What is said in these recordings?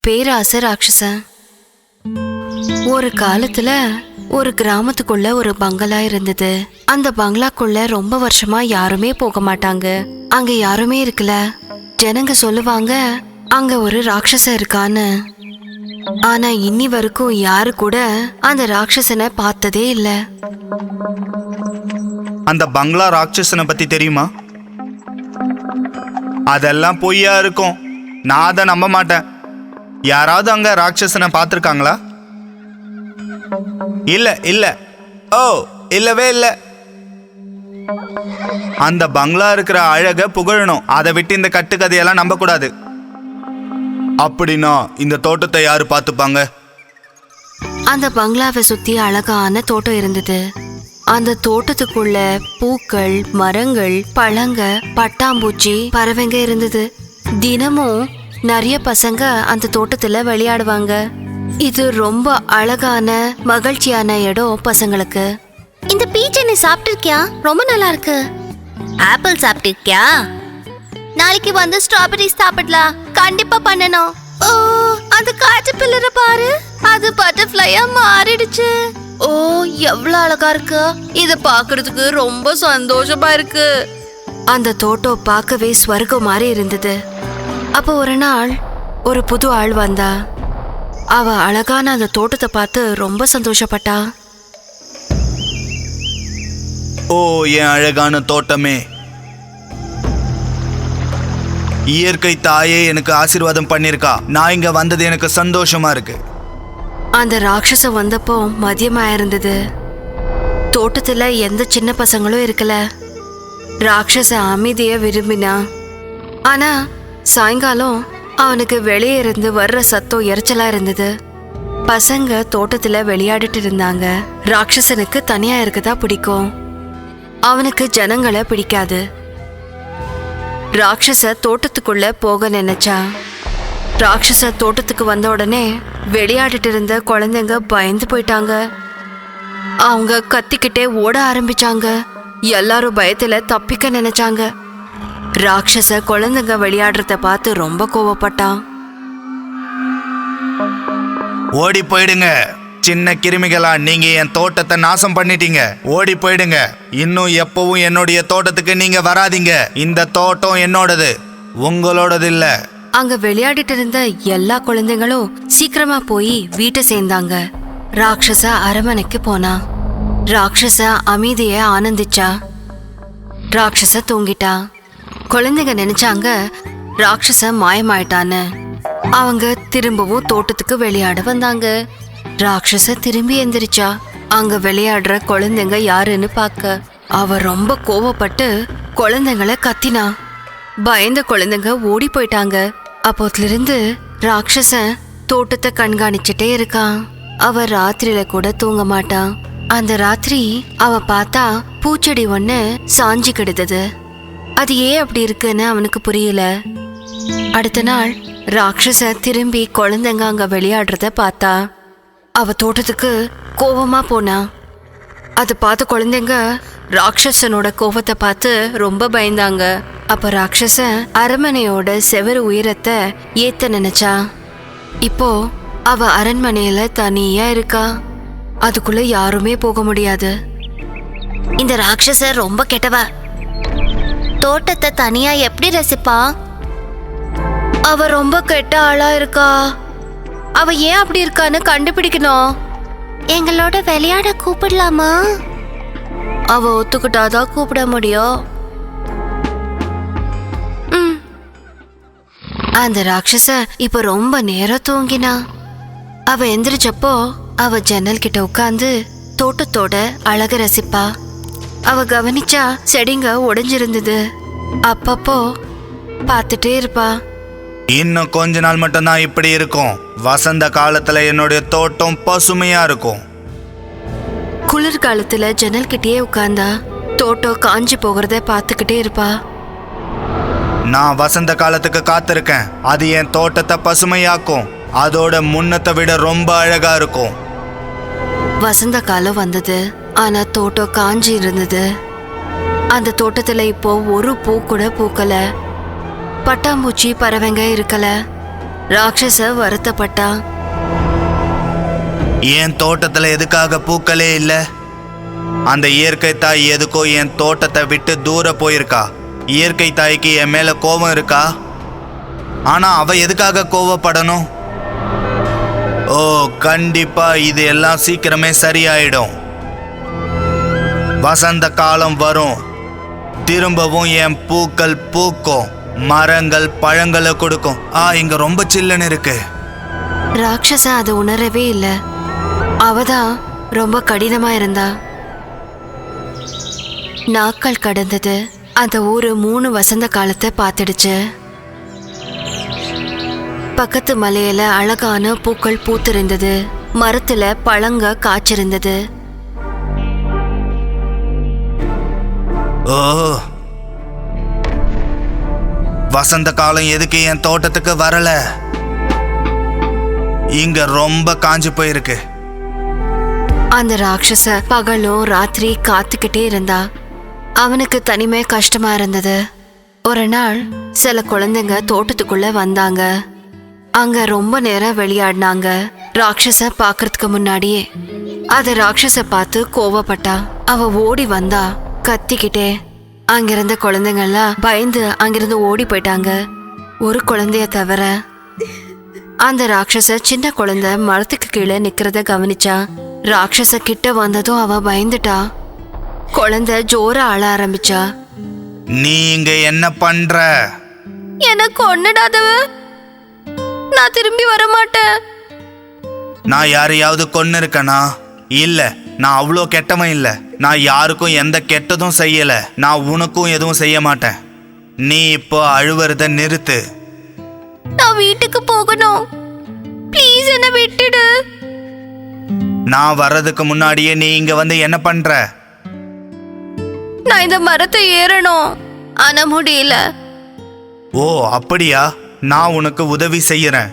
பேராச ராட்சசன். ஒரு காலத்துல ஒரு கிராமத்துக்குள்ள ஒரு பங்களா இருந்தது. அந்த பங்களாக்குள்ள ரொம்ப வருஷமா யாருமே போக மாட்டாங்க. அங்க யாருமே இருக்கல. ஜனங்க சொல்லுவாங்க அங்க ஒரு ராட்சச இருக்கான்னு. ஆனா இன்னி வரைக்கும் யாரு கூட அந்த ராட்சசனை பார்த்ததே இல்ல. அந்த பங்களா ராட்சசனை பத்தி தெரியுமா? அதெல்லாம் பொய்யா இருக்கும். நான் அதை நம்ப மாட்டேன். யாராவது அங்க ராட்சசனை பார்த்துருக்காங்களா? இல்ல இல்ல. ஓ இல்லவே இல்ல. அந்த பங்களா இருக்கிற அழக புகழணும். அதை விட்டு இந்த கட்டுக்கதையெல்லாம் நம்ப கூடாது அப்படின்னா இந்த தோட்டத்தை யாரு பார்த்துப்பாங்க? அந்த பங்களாவை சுத்தி அழகான தோட்டம் இருந்தது. அந்த தோட்டத்துக்குள்ள பூக்கள் மரங்கள் பழங்க பட்டாம்பூச்சி பறவைங்க இருந்தது. தினமும் நிறைய பசங்க அந்த தோட்டத்துல விளையாடுவாங்க. இது ரொம்ப அழகான மகிழ்ச்சியான இடம் பசங்களுக்கு. இந்த பீச் நீ சாப்பிட்டிருக்கியா? ரொம்ப நல்லா இருக்கு ஆப்பிள் சாப்பிட்டிருக்கியா? நாளைக்கு வந்து ஸ்ட்ராபெரி சாப்பிடலாம். கண்டிப்பா பண்ணணும். ஓ அந்த காற்று பில்லற பாரு. அது பட்டர்ஃப்ளையா மாறிடுச்சு. ஓ எவ்வளவு அழகா இருக்கு. இத பாக்குறதுக்கு ரொம்ப சந்தோஷமா இருக்கு. அந்த தோட்டம் பார்க்கவே ஸ்வர்க்கம் மாதிரி இருந்தது. அப்போ ஒரு நாள் ஒரு புது ஆள் வந்தா. அவ அழகான அந்த தோட்டத்தை பார்த்து ரொம்ப சந்தோஷப்பட்டா. ஓ என் அழகான தோட்டமே. இயற்கை தாயே எனக்கு ஆசீர்வாதம் பண்ணிருக்கா. நான் இங்க வந்தது எனக்கு சந்தோஷமா இருக்கு. அந்த ராட்சசம் வந்தப்போ மதியமா இருந்தது. தோட்டத்துல எந்த சின்ன பசங்களும் இருக்கல. ராட்சச அமைதிய விரும்பினா. ஆனா சாயங்காலம் அவனுக்கு வெளியே இருந்து வர்ற சத்தம் எரிச்சலா இருந்தது. பசங்க தோட்டத்துல விளையாடிட்டு இருந்தாங்க. ராட்சசனுக்கு தனியா இருக்கதா பிடிக்கும். அவனுக்கு ஜனங்களை பிடிக்காது. ராட்சச தோட்டத்துக்குள்ள போக நினைச்சா. ராட்சச தோட்டத்துக்கு வந்த உடனே விளையாடிட்டு இருந்த குழந்தைங்க பயந்து போயிட்டாங்க. அவங்க கத்திக்கிட்டே ஓட ஆரம்பிச்சாங்க. எல்லாரும் பயத்துல தப்பிக்க நினைச்சாங்க. ராட்சச குழந்தைங்க விளையாடுறத பார்த்து ரொம்ப கோவப்பட்டான் ஓடி போயிடுங்க. சின்ன கிருமிகளா நீங்க என் தோட்டத்தை நாசம் பண்ணிட்டீங்க. ஓடி போயிடுங்க. இன்னும் எப்பவும் என்னுடைய தோட்டத்துக்கு நீங்க வராதீங்க. இந்த தோட்டம் என்னோடது. உங்களோடது இல்ல அங்க விளையாடிட்டு இருந்த எல்லா குழந்தைங்களும் சீக்கிரமா போய் வீட்டை சேர்ந்தாங்க. ராட்சச அரமனைக்கு போனா. ராட்சச அமைதிய ஆனந்திச்சா. ராட்சச தூங்கிட்டா. குழந்தைங்க நினைச்சாங்க ராட்சச மாயமாயிட்டான்னு. அவங்க திரும்பவும் தோட்டத்துக்கு விளையாட வந்தாங்க. ராட்சச திரும்பி எந்திரிச்சா. அங்க விளையாடுற குழந்தைங்க யாருன்னு பார்க்க. அவ ரொம்ப கோவப்பட்டு குழந்தைங்கள கத்தினா. பயந்த குழந்தைங்க ஓடி போயிட்டாங்க. அப்போத்திலிருந்து ராட்சசன் தோட்டத்தை கண்காணிச்சுட்டே இருக்கான். அவ ராத்திரியில கூட தூங்க மாட்டான். அந்த ராத்திரி அவ பார்த்தா பூச்செடி ஒன்று சாஞ்சி கிடந்தது. அது ஏன் அப்படி இருக்குன்னு அவனுக்கு புரியல. அடுத்த நாள் ராட்சச திரும்பி குழந்தைங்க அங்க விளையாடுறத பார்த்தா அவ தோட்டத்துக்கு கோபமா போனா. அது பார்த்த குழந்தைங்க ராட்சசனோட கோவத்தை பார்த்து ரொம்ப பயந்தாங்க. அப்ப ராட்சசன் அரண்மனையோட செவரு உயரத்தை ஏத்த நினைச்சா. இப்போ அவ அரண்மனையில தனியா இருக்கா. அதுக்குள்ள யாருமே போக முடியாது. இந்த ராட்சச ரொம்ப கெட்டவா? தோட்டத்தை தனியா எப்படி ரசிப்பா? அவ ரொம்ப கெட்ட ஆளா இருக்கா? அவ ஏன் அப்படி இருக்கான்னு கண்டுபிடிக்கணும். எங்களோட விளையாட கூப்பிடலாமா? அவ ஒத்துக்கிட்டாதான் கூப்பிட முடியும். ம். அந்த ராட்சச இப்ப ரொம்ப நேரம் தூங்கினா. அவ எந்திரிச்சப்போ அவ ஜன்னல் கிட்ட உட்காந்து தோட்டத்தோட அழக ரசிப்பா. அவ கவனிச்சா செடிங்க உடைஞ்சிருந்தது. அப்பப்போ பார்த்துட்டே இருப்பா. இன்னும் கொஞ்ச நாள் மட்டும்தான் இப்படி இருக்கும். வசந்த காலத்துல என்னுடைய தோட்டம் பசுமையா இருக்கும். குளிர்காலத்துல ஜன்னல் கிட்டயே உட்கார்ந்தா தோட்டம் காஞ்சி போகிறத பார்த்துக்கிட்டே இருப்பா. நான் வசந்த காலத்துக்கு காத்திருக்கேன். அது என் தோட்டத்தை பசுமையாக்கும். அதோட முன்னத்தை விட ரொம்ப அழகா இருக்கும். வசந்த காலம் வந்தது. ஆனா தோட்டம் காஞ்சி இருந்தது. அந்த தோட்டத்துல இப்போ ஒரு பூ கூட பூக்கல. பட்டாம்பூச்சி பறவைங்க இருக்கல. ராட்சச வருத்தப்பட்டா. என் தோட்டத்துல எதுக்காக பூக்களே இல்ல? அந்த இயற்கை தாய் எதுக்கோ என் தோட்டத்தை விட்டு தூர போயிருக்கா? இயற்கை தாய்க்கு என் மேல கோபம் இருக்கா? ஆனா அவ எதுக்காக கோவப்படணும்? ஓ கண்டிப்பா இது எல்லாம் சீக்கிரமே சரியாயிடும். வசந்த காலம் வரும். திரும்பவும் என் பூக்கள் பூக்கும். மரங்கள் பழங்களை கொடுக்கும். ஆ இங்க ரொம்ப சில்லுன்னு இருக்கு. ராட்சச அதை உணரவே இல்ல. அவதான் ரொம்ப கடினமா இருந்தா. நாட்கள் கடந்தது. அந்த ஊரு மூணு வசந்த காலத்தை பார்த்துடுச்சு. பக்கத்து மலையில அழகான பூக்கள் பூத்திருந்தது. மரத்துல பழங்க காய்ச்சிருந்தது. ஓ. வசந்த காலம் எதுக்கு என் தோட்டத்துக்கு வரல? இங்க ரொம்ப காஞ்சு போயிருக்கு. அந்த ராட்சச பகலும் ராத்திரி காத்துக்கிட்டே இருந்தா அவனுக்கு தனிமே கஷ்டமா இருந்தது. ஒரு நாள் சில குழந்தைங்க தோட்டத்துக்குள்ள வந்தாங்க. அங்க ரொம்ப நேரம் விளையாடினாங்க ராட்சச பாக்குறதுக்கு முன்னாடியே. அத ராட்சச பார்த்து கோவப்பட்டா. அவ ஓடி வந்தா. கத்திக்கிட்டே அங்கிருந்த குழந்தைங்கெல்லாம் பயந்து அங்கிருந்து ஓடி போயிட்டாங்க. ஒரு குழந்தைய தவிர அந்த ராட்சச சின்ன குழந்தை மரத்துக்கு கீழே நிக்கிறத கவனிச்சா. ராட்சச கிட்ட வந்ததும் அவ பயந்துட்டா. குழந்தை ஜோரா அழ ஆரம்பிச்சா. நீ இங்க என்ன பண்ற? எனக்கு ஒன்னுடாதவ நான் திரும்பி வர மாட்டேன் நான் யாரையாவது கொன்னு இருக்கனா இல்ல. நான் அவ்வளோ கெட்டவன் இல்ல. நான் யாருக்கும் எந்த கெட்டதும் செய்யல. நான் உனக்கும் எதுவும் செய்ய மாட்டேன். நீ இப்போ அழுவுறத நிறுத்து. நான் வீட்டுக்கு போகணும். ப்ளீஸ் என்ன விட்டுடு. நான் வர்றதுக்கு முன்னாடியே நீ இங்க வந்து என்ன பண்ற? நான் இந்த மரத்தை ஏறணும். ஆனா முடியல. ஓ அப்படியா? நான் உனக்கு உதவி செய்யறேன்.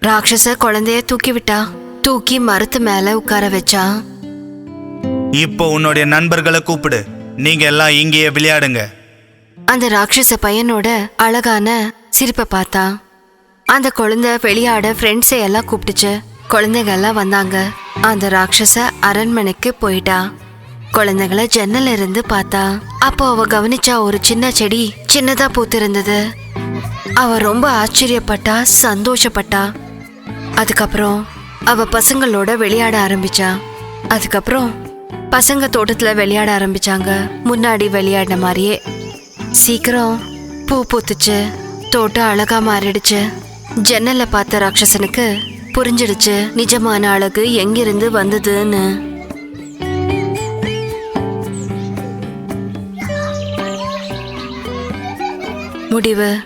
ராட்சச குழந்தைய தூக்கி விட்டா. தூக்கி மரத்து மேல உட்கார வச்சா. இப்போ உன்னுடைய நண்பர்களை கூப்பிடு. நீங்க எல்லாம் இங்கேயே விளையாடுங்க. அந்த ராட்சச பையனோட அழகான சிரிப்பை பார்த்தா அந்த குழந்தை விளையாட ஃப்ரெண்ட்ஸை எல்லாம் கூப்பிட்டுச்சு. குழந்தைங்க எல்லாம் வந்தாங்க. அந்த ராட்சச அரண்மனைக்கு போயிட்டா. குழந்தைங்கள ஜன்னல்ல இருந்து பார்த்தா அப்போ அவ கவனிச்சா ஒரு சின்ன செடி சின்னதா பூத்திருந்தது. அவ ரொம்ப ஆச்சரியப்பட்டா சந்தோஷப்பட்டா. அதுக்கப்புறம் அவ பசங்களோட விளையாட ஆரம்பிச்சா. அதுக்கப்புறம் பசங்க தோட்டத்துல விளையாட ஆரம்பிச்சாங்க. முன்னாடி விளையாடின மாதிரியே. சீக்கிரம் பூ பூத்துச்சு. தோட்டம் அழகா மாறிடுச்சு. ஜன்னல்ல பார்த்த ராட்சசனுக்கு புரிஞ்சிடுச்சு நிஜமான அழகு எங்கிருந்து வந்ததுன்னு. முடிவு.